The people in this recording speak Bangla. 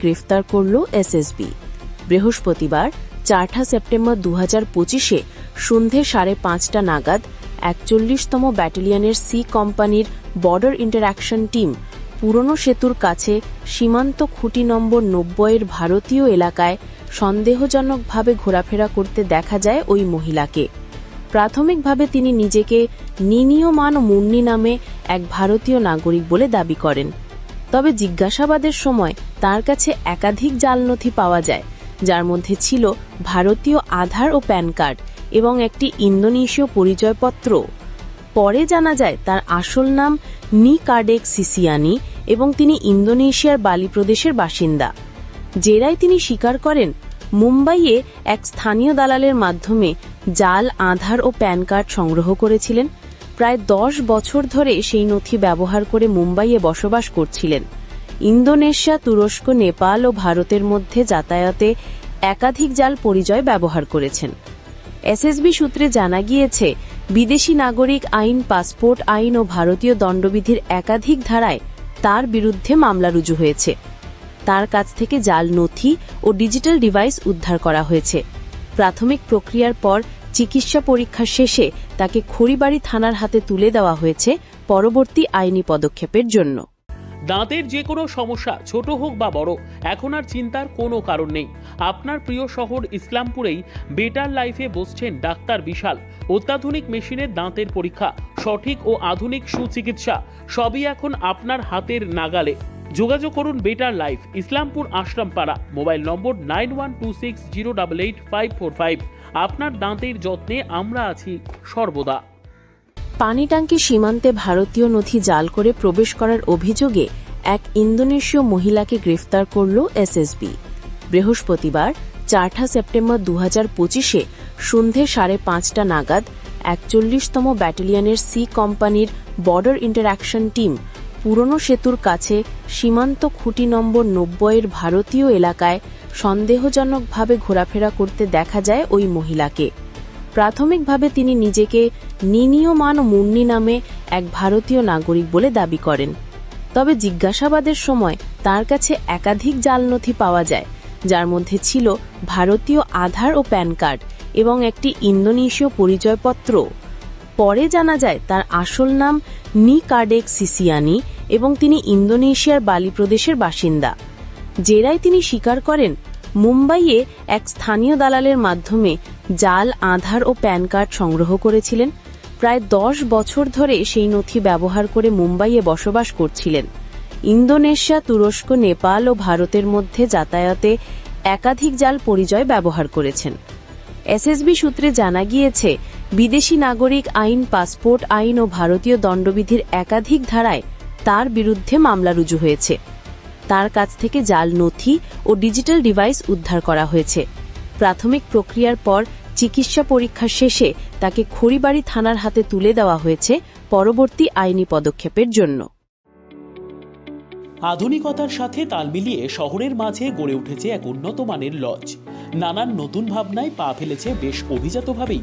গ্রেফতার করল এসএসবি। বৃহস্পতিবার, চারটা সেপ্টেম্বর দু হাজার পঁচিশে সন্ধে সাড়ে পাঁচটা নাগাদ একচল্লিশতম ব্যাটালিয়নের সি কোম্পানির বর্ডার ইন্টারঅ্যাকশন টিম পুরনো সেতুর কাছে সীমান্ত খুঁটি নম্বর নব্বইয়ের ভারতীয় এলাকায় সন্দেহজনকভাবে ঘোরাফেরা করতে দেখা যায় ওই মহিলাকে। প্রাথমিকভাবে তিনি নিজেকে নিনীয়মান মুন্নি নামে এক ভারতীয় নাগরিক বলে দাবি করেন। তবে জিজ্ঞাসাবাদের সময় তার কাছে একাধিক জাল নথি পাওয়া যায়, যার মধ্যে ছিল ভারতীয় আধার ও প্যান কার্ড এবং একটি ইন্দোনেশীয় পরিচয়পত্র। পরে জানা যায় তার আসল নাম নি কার্ডেক সিসিয়ানি এবং তিনি ইন্দোনেশিয়ার বালি প্রদেশের বাসিন্দা। জেরায় তিনি স্বীকার করেন, মুম্বাইয়ে এক স্থানীয় দালালের মাধ্যমে জাল, আধার ও প্যান কার্ড সংগ্রহ করেছিলেন প্রায় দশ বছর ধরে সেই নথি ব্যবহার করে মুম্বাইয়ে বসবাস করছিলেন। ইন্দোনেশিয়া, তুরস্ক, নেপাল ও ভারতের মধ্যে যাতায়াতে একাধিক জাল পরিচয় ব্যবহার করেছেন। এসএসবি সূত্রে জানা গিয়েছে, বিদেশি নাগরিক আইন, পাসপোর্ট আইন ও ভারতীয় দণ্ডবিধির একাধিক ধারায় তার বিরুদ্ধে মামলা রুজু হয়েছে। তার কাছ থেকে জাল নথি ও ডিজিটাল ডিভাইস উদ্ধার করা হয়েছে। প্রাথমিক প্রক্রিয়ার পর চিকিৎসা পরীক্ষা শেষে তাকে খড়িবাড়ি থানার হাতে তুলে দেওয়া হয়েছে পরবর্তী আইনি পদক্ষেপের জন্য। দাঁতের যে কোনো সমস্যা, ছোট হোক বা বড়, এখন আর চিন্তার কোনো কারণ নেই। আপনার প্রিয় শহর ইসলামপুরেই বেটার লাইফে বসছেন ডাক্তার বিশাল। অত্যাধুনিক মেশিনের দাঁতের পরীক্ষা, সঠিক ও আধুনিক সুচিকিৎসা, সবই এখন আপনার হাতের নাগালে। যোগাযোগ করুন better life, Islampur Ashrampara, mobile number nine one two six zero double eight five four five. আপনার দাঁতের যত্নে আমরা আছি সর্বদা। পানিটাঙ্কি সীমান্তে ভারতীয় নথি জাল করে প্রবেশ করার অভিযোগে এক ইন্দোনেশীয় মহিলাকে গ্রেফতার করল এসএসবি। বৃহস্পতিবার, চারটা সেপ্টেম্বর দু হাজার পঁচিশে সন্ধে সাড়ে পাঁচটা নাগাদ একচল্লিশতম ব্যাটালিয়নের সি কোম্পানির বর্ডার ইন্টারাকশন টিম পুরনো সেতুর কাছে সীমান্ত খুঁটি নম্বর নব্বইয়ের ভারতীয় এলাকায় সন্দেহজনকভাবে ঘোরাফেরা করতে দেখা যায় ওই মহিলাকে। প্রাথমিকভাবে তিনি নিজেকে নিনীয়মান মুন্নি নামে এক ভারতীয় নাগরিক বলে দাবি করেন। তবে জিজ্ঞাসাবাদের সময় তার কাছে একাধিক জাল নথি পাওয়া যায়, যার মধ্যে ছিল ভারতীয় আধার ও প্যান কার্ড এবং একটি ইন্দোনেশীয় পরিচয়পত্র। পরে জানা যায় তার আসল নাম নি কার্ডেক সিসিয়ানি এবং তিনি ইন্দোনেশিয়ার বালি প্রদেশের বাসিন্দা। জেরায় তিনি স্বীকার করেন, মুম্বাইয়ে এক স্থানীয় দালালের মাধ্যমে জাল, আধার ও প্যান কার্ড সংগ্রহ করেছিলেন। প্রায় দশ বছর ধরে সেই নথি ব্যবহার করে মুম্বাইয়ে বসবাস করছিলেন। ইন্দোনেশিয়া, তুরস্ক, নেপাল ও ভারতের মধ্যে যাতায়াতে একাধিক জাল পরিচয় ব্যবহার করেছেন। এসএসবি সূত্রে জানা গিয়েছে, বিদেশি নাগরিক আইন, পাসপোর্ট আইন ও ভারতীয় দণ্ডবিধির একাধিক ধারায় তার বিরুদ্ধে মামলা রুজু হয়েছে। তার কাছ থেকে জাল, নথি ও ডিজিটাল ডিভাইস উদ্ধার করা হয়েছে। প্রাথমিক প্রক্রিয়ার পর চিকিৎসা পরীক্ষা শেষে তাকে খড়িবাড়ি থানার হাতে তুলে দেওয়া হয়েছে পরবর্তী আইনি পদক্ষেপের জন্য। আধুনিকতার সাথে তাল মিলিয়ে শহরের মাঝে গড়ে উঠেছে এক উন্নত মানের লজ। নানান নতুন ভাবনায় পা ফেলেছে বেশ অভিজাতভাবেই